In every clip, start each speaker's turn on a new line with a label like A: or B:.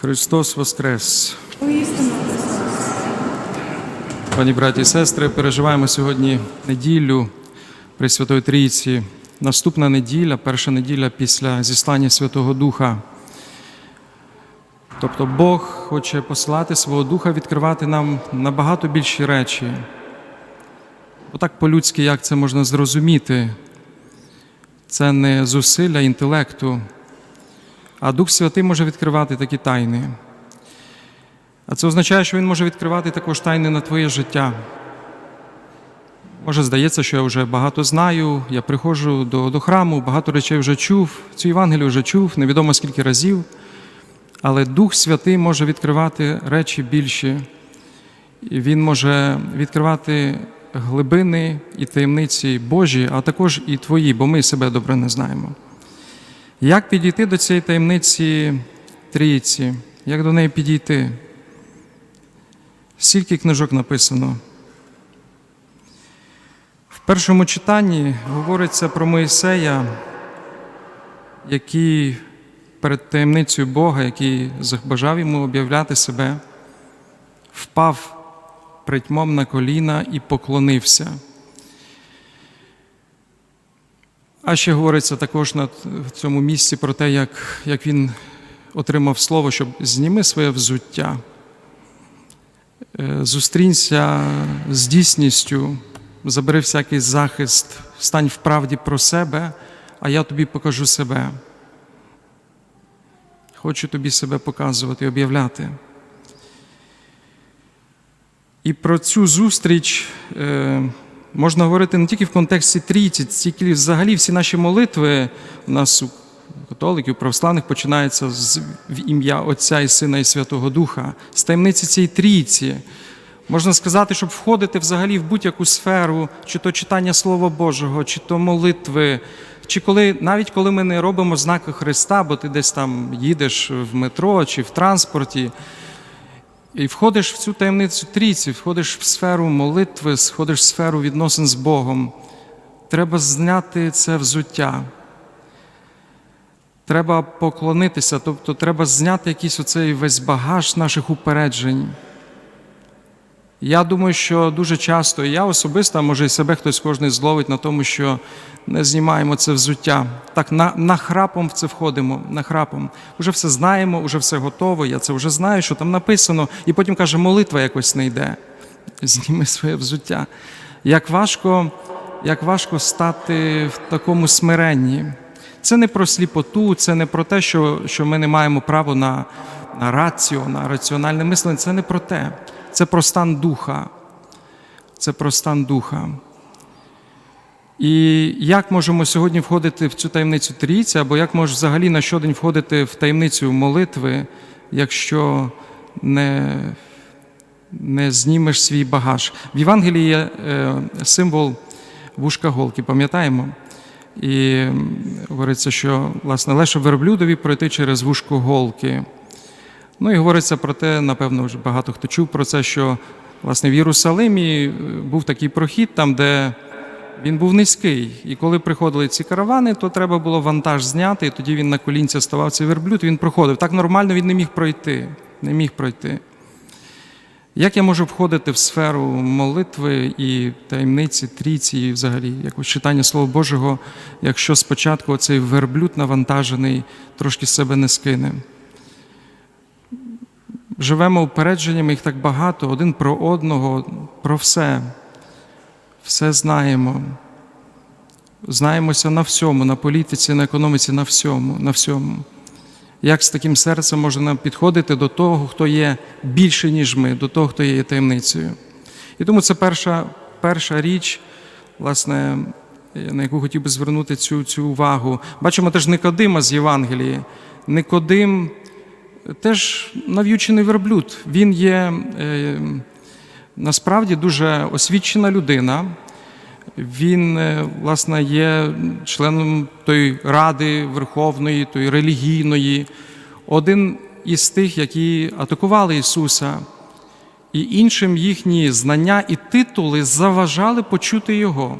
A: Христос Воскрес! Пані браті і сестри, переживаємо сьогодні неділю Пресвятої Трійці. Наступна неділя, перша неділя після зіслання Святого Духа. Тобто Бог хоче послати свого Духа, відкривати нам набагато більші речі. Бо так по-людськи, як це можна зрозуміти? Це не зусилля інтелекту, а Дух Святий може відкривати такі тайни. А це означає, що він може відкривати також тайни на твоє життя. Може, здається, що я вже багато знаю, я приходжу до, до храму, багато речей вже чув, цю Євангелію вже чув, невідомо скільки разів. Але Дух Святий може відкривати речі більші. І Він може відкривати глибини і таємниці Божі, а також і твої, бо ми себе добре не знаємо. Як підійти до цієї таємниці трійці? Як до неї підійти? Скільки книжок написано? В першому читанні говориться про Моїсея, який перед таємницею Бога, який забажав йому об'являти себе, впав притьмом на коліна і поклонився. А ще говориться також в цьому місці про те, як, як він отримав слово, щоб зніми своє взуття. Е, Зустрінься з дійсністю, забери всякий захист, стань в правді про себе, а я тобі покажу себе. Хочу тобі себе показувати об'являти. І про цю зустріч е, можна говорити не тільки в контексті трійці, тільки взагалі всі наші молитви у нас у католиків, православних починаються з в ім'я Отця і Сина і Святого Духа, з таємниці цієї трійці. Можна сказати, щоб входити взагалі в будь-яку сферу, чи то читання Слова Божого, чи то молитви, чи коли навіть коли ми не робимо знаки Христа, бо ти десь там їдеш в метро чи в транспорті, і входиш в цю таємницю трійці, входиш в сферу молитви, входиш в сферу відносин з Богом. Треба зняти це взуття. Треба поклонитися, тобто треба зняти якийсь оцей весь багаж наших упереджень. Я думаю, що дуже часто, і я особисто, а може і себе хтось кожен зловить на тому, що не знімаємо це взуття. Так на, нахрапом в це входимо, нахрапом. Уже все знаємо, уже все готово, я це вже знаю, що там написано, і потім каже, молитва якось не йде. Зніми своє взуття. Як важко, як важко стати в такому смиренні. Це не про сліпоту, це не про те, що, що ми не маємо право на, на раціо, на раціональне мислення. Це не про те. Це про стан духа. Це про стан духа. І як можемо сьогодні входити в цю таємницю трійці, або як можеш взагалі на щодень входити в таємницю молитви, якщо не, не знімеш свій багаж? В Євангелії є е, символ вушка голки, пам'ятаємо? І говориться, що власне лише верблюдові пройти через вушко голки. Ну і говориться про те, напевно, вже багато хто чув про це, що власне в Єрусалимі е, був такий прохід, там, де він був низький. І коли приходили ці каравани, то треба було вантаж зняти, і тоді він на колінця ставав цей верблюд, він проходив. Так нормально він не міг пройти. Не міг пройти. Як я можу входити в сферу молитви і таємниці, трійці, і взагалі якось читання Слова Божого, якщо спочатку цей верблюд навантажений трошки себе не скине? Живемо упередженнями, їх так багато, один про одного, про все. Все знаємо. Знаємося на всьому, на політиці, на економіці, на всьому, на всьому. Як з таким серцем можна підходити до того, хто є більше, ніж ми, до того, хто є таємницею. І тому це перша, перша річ, власне, на яку хотів би звернути цю, цю увагу. Бачимо теж Никодима з Євангелії. Никодим теж нав'ючений верблюд. Він є е, насправді дуже освічена людина. Він, е, власне, є членом тої ради верховної, тої релігійної, один із тих, які атакували Ісуса, і іншим їхні знання і титули заважали почути Його.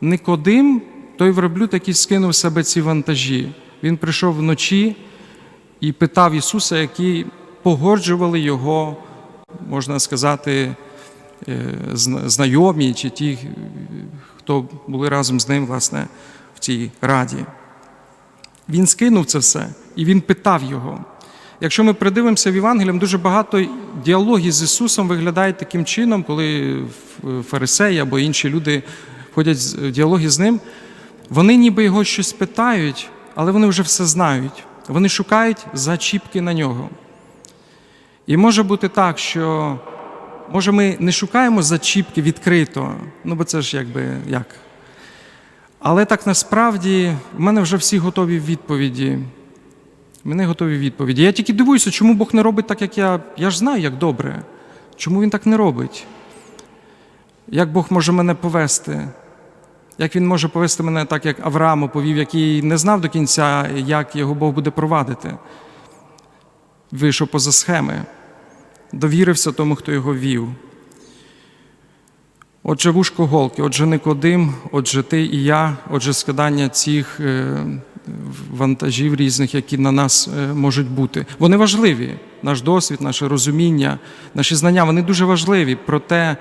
A: Никодим, той верблюд, який скинув себе ці вантажі, він прийшов вночі і питав Ісуса, які погоджували його, можна сказати, е, знайомі чи ті, хто були разом з ним, власне, в цій раді. Він скинув це все і він питав його. Якщо ми придивимося в Євангеліям, дуже багато діалогів з Ісусом виглядають таким чином, коли фарисеї або інші люди входять в діалоги з ним, вони ніби його щось питають, але вони вже все знають. Вони шукають зачіпки на нього. І може бути так, що може ми не шукаємо зачіпки відкрито, ну бо це ж якби як. Але так насправді в мене вже всі готові відповіді. Мене готові відповіді. Я тільки дивуюся, чому Бог не робить так, як я. Я ж знаю, як добре. Чому він так не робить? Як Бог може мене повести? Як він може повести мене так, як Аврааму повів, який не знав до кінця, як його Бог буде провадити? Вийшов поза схеми, довірився тому, хто його вів. Отже, вушко голки, отже, Никодим, отже, ти і я, отже, складання цих е, вантажів різних, які на нас е, можуть бути. Вони важливі. Наш досвід, наше розуміння, наші знання вони дуже важливі. Проте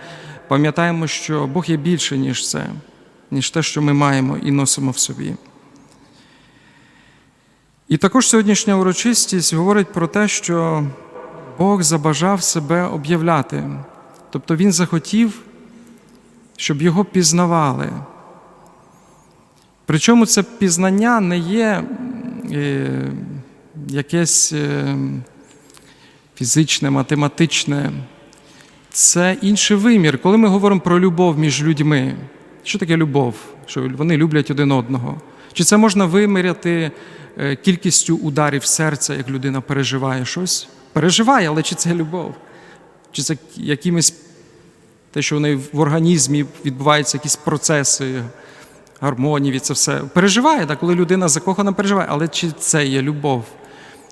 A: пам'ятаємо, що Бог є більше, ніж це, ніж те, що ми маємо і носимо в собі. І також сьогоднішня урочистість говорить про те, що Бог забажав себе об'являти. Тобто Він захотів, щоб його пізнавали. Причому це пізнання не є е, якесь е, фізичне, математичне, це інший вимір. Коли ми говоримо про любов між людьми, що таке любов? Що вони люблять один одного? Чи це можна виміряти е, кількістю ударів серця, як людина переживає щось? Переживає, але чи це любов? Чи це якимось те, що в неї в організмі відбуваються якісь процеси, гармонії, і це все переживає, так, коли людина закохана, переживає, але чи це є любов?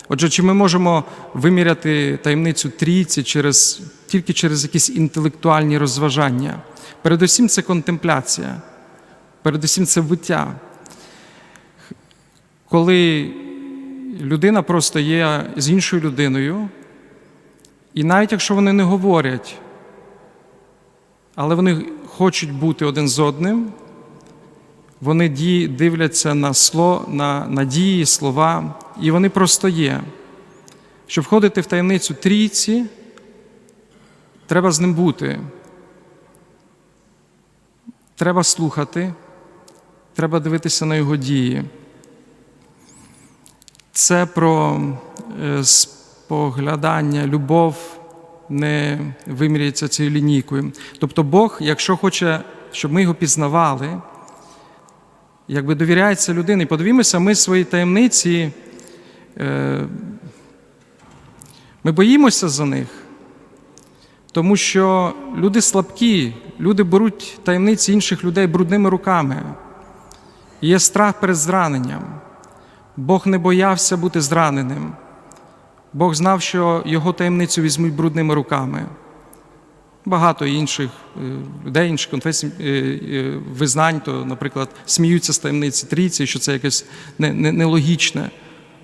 A: Отже, чи ми можемо виміряти таємницю трійці через, тільки через якісь інтелектуальні розважання? Передусім, це контемпляція, передусім це буття. Коли людина просто є з іншою людиною, і навіть якщо вони не говорять, але вони хочуть бути один з одним, вони дивляться на сло, на надії, слова, і вони просто є. Щоб входити в таємницю трійці, треба з ним бути. Треба слухати, треба дивитися на його дії. Це про е, споглядання, любов не виміряється цією лінійкою. Тобто Бог, якщо хоче, щоб ми його пізнавали, якби довіряється людині. Подивімося, ми свої таємниці, е, ми боїмося за них, тому що люди слабкі, люди беруть таємниці інших людей брудними руками. Є страх перед зраненням. Бог не боявся бути зраненим. Бог знав, що його таємницю візьмуть брудними руками. Багато інших людей, інших конфесій, визнань, то, наприклад, сміються з таємниці трійці, що це якесь нелогічне.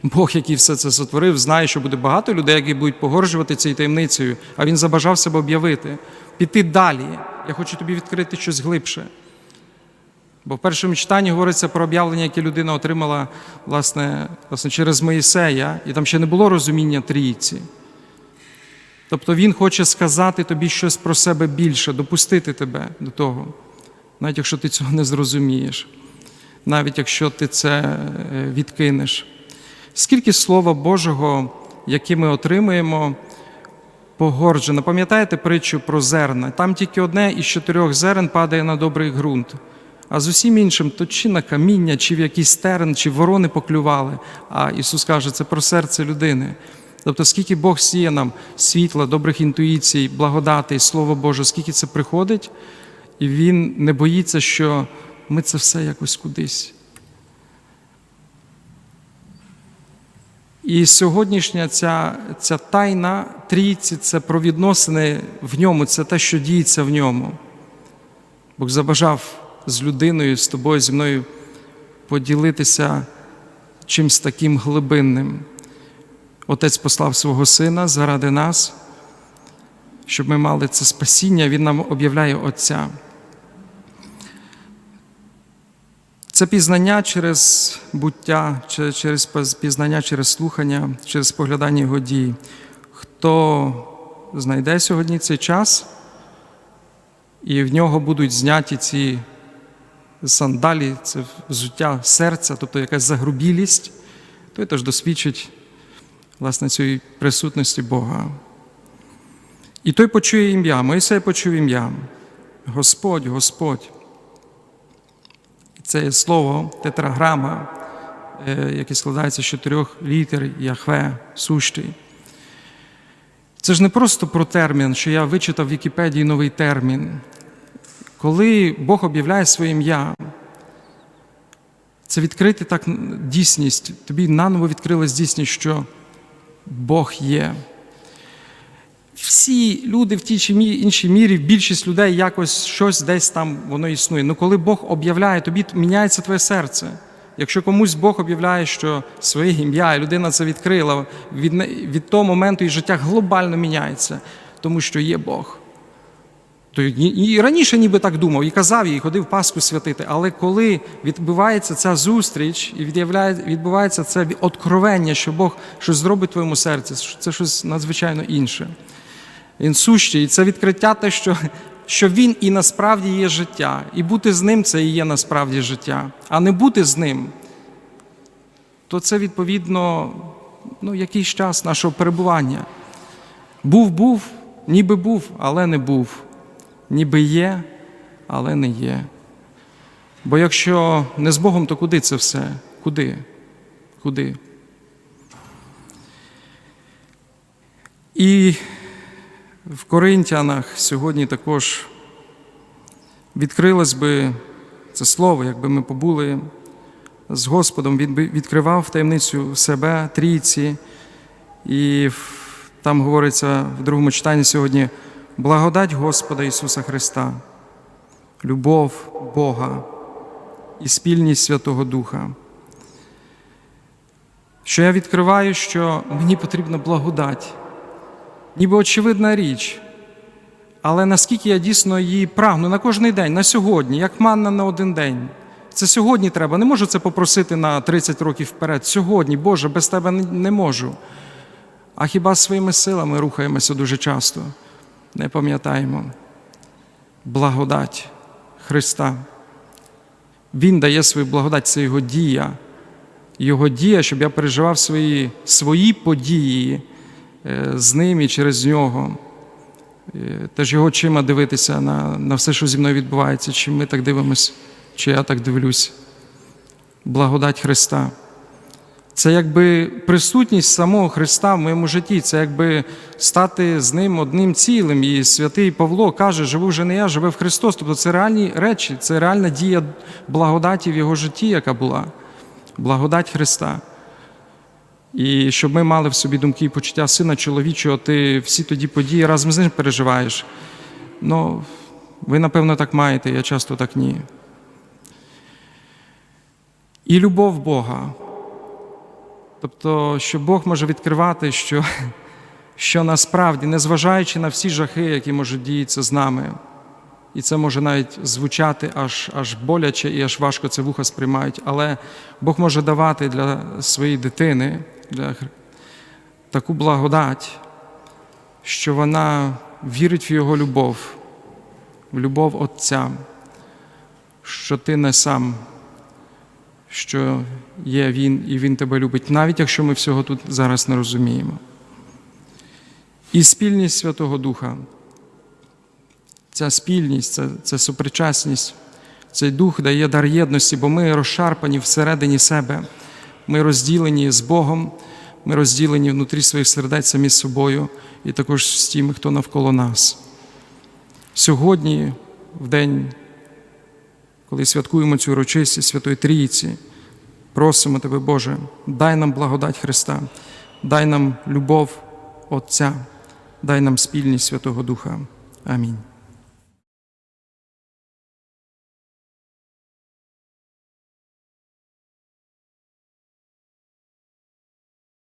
A: Бог, який все це сотворив, знає, що буде багато людей, які будуть погоржувати цією таємницею, а він забажав себе об'явити, піти далі. Я хочу тобі відкрити щось глибше. Бо в першому читанні говориться про об'явлення, яке людина отримала власне, власне, через Моїсея, і там ще не було розуміння трійці. Тобто Він хоче сказати тобі щось про себе більше, допустити тебе до того, навіть якщо ти цього не зрозумієш, навіть якщо ти це відкинеш. Скільки Слова Божого, яке ми отримуємо, погорджено. Пам'ятаєте притчу про зерна? Там тільки одне із чотирьох зерен падає на добрий ґрунт. А з усім іншим, то чи на каміння, чи в якийсь терен, чи ворони поклювали. А Ісус каже, це про серце людини. Тобто, скільки Бог сіє нам світла, добрих інтуїцій, благодати, Слово Боже, скільки це приходить, і Він не боїться, що ми це все якось кудись. І сьогоднішня ця ця тайна трійці це про відносини в ньому, це те, що діється в ньому. Бог забажав з людиною, з тобою, зі мною поділитися чимось таким глибинним. Отець послав свого Сина заради нас, щоб ми мали це спасіння, Він нам об'являє Отця. Це пізнання через буття, через пізнання через слухання, через споглядання його дій. Хто знайде сьогодні цей час, і в нього будуть зняті ці сандалі, це взуття серця, тобто якась загрубілість, той теж досвідчить власне цієї присутності Бога. І той почує ім'я, Моїсей почув ім'я. Господь, Господь. Це слово тетраграма, е, яке складається з чотирьох літер Яхве, сущий. Це ж не просто про термін, що я вичитав в Вікіпедії новий термін. Коли Бог об'являє своє ім'я, це відкрити так дійсність, тобі наново відкрилась дійсність, що Бог є. Всі люди в тій чи іншій мірі, більшість людей якось щось десь там воно існує. Ну коли Бог об'являє, тобі міняється твоє серце. Якщо комусь Бог об'являє, що своє ім'я, і людина це відкрила, від, від того моменту і життя глобально міняється, тому що є Бог. То і, раніше ніби так думав, і казав їй, ходив Пасху святити. Але коли відбувається ця зустріч і відбувається це откровення, що Бог щось зробить в твоєму серці, це щось надзвичайно інше. Він сущий, і це відкриття те, що, що він і насправді є життя. І бути з ним це і є насправді життя. А не бути з ним, то це відповідно ну, якийсь час нашого перебування. Був, був, ніби був, але не був. Ніби є, але не є. Бо якщо не з Богом, то куди це все? Куди? Куди? І в Коринтянах сьогодні також відкрилось би це слово, якби ми побули з Господом, Він би відкривав таємницю себе, трійці, і там говориться в другому читанні сьогодні благодать Господа Ісуса Христа, любов Бога і спільність Святого Духа. Що я відкриваю, що мені потрібна благодать ніби очевидна річ. Але наскільки я дійсно її прагну на кожний день, на сьогодні, як манна на один день. Це сьогодні треба. Не можу це попросити на 30 років вперед. Сьогодні, Боже, без тебе не- можу. А хіба своїми силами рухаємося дуже часто? Не пам'ятаємо. Благодать Христа. Він дає свою благодать, це Його дія. Його дія, щоб я переживав свої, свої події з ним і через нього. Е, Теж його очима дивитися на, на все, що зі мною відбувається, чи ми так дивимось, чи я так дивлюсь. Благодать Христа. Це якби присутність самого Христа в моєму житті, це якби стати з ним одним цілим. І святий Павло каже, живу вже не я, живе в Христос. Тобто це реальні речі, це реальна дія благодаті в його житті, яка була. Благодать Христа. І щоб ми мали в собі думки і почуття сина чоловічого, ти всі тоді події разом з ним переживаєш. Ну, ви, напевно, так маєте, я часто так ні. І любов Бога. Тобто, що Бог може відкривати, що, що насправді, незважаючи на всі жахи, які можуть діятися з нами, і це може навіть звучати аж, аж боляче і аж важко це вуха сприймають, але Бог може давати для своєї дитини для таку благодать, що вона вірить в Його любов, в любов Отця, що ти не сам, що є Він і Він тебе любить, навіть якщо ми всього тут зараз не розуміємо. І спільність Святого Духа. Ця спільність, це, це супричасність, цей дух дає дар єдності, бо ми розшарпані всередині себе. Ми розділені з Богом, ми розділені внутрі своїх сердець самі з собою і також з тими, хто навколо нас. Сьогодні, в день, коли святкуємо цю урочистість Святої Трійці, просимо Тебе, Боже, дай нам благодать Христа, дай нам любов Отця, дай нам спільність Святого Духа. Амінь.